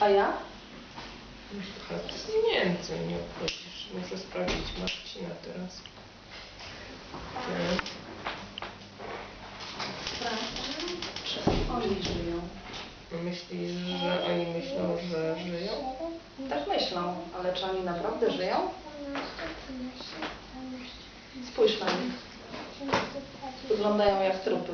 A ja? Trochę mniej więcej nie obchodzisz. Muszę sprawdzić Marcina teraz. Ty. Czy oni żyją? Myślisz, że oni myślą, że żyją? Tak myślą, ale czy oni naprawdę żyją? Spójrz na nich. Wyglądają jak trupy.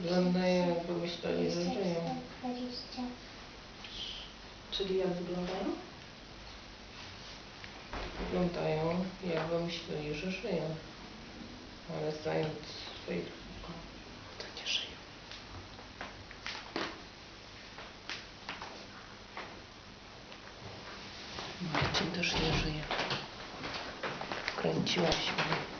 Wyglądają jakby myśleli, że żyją. Czyli jak wyglądają? Wyglądają jakby myśleli, że żyją. Ale znając swoich to nie żyją. Marcin też nie żyje. Kręciłaś mnie.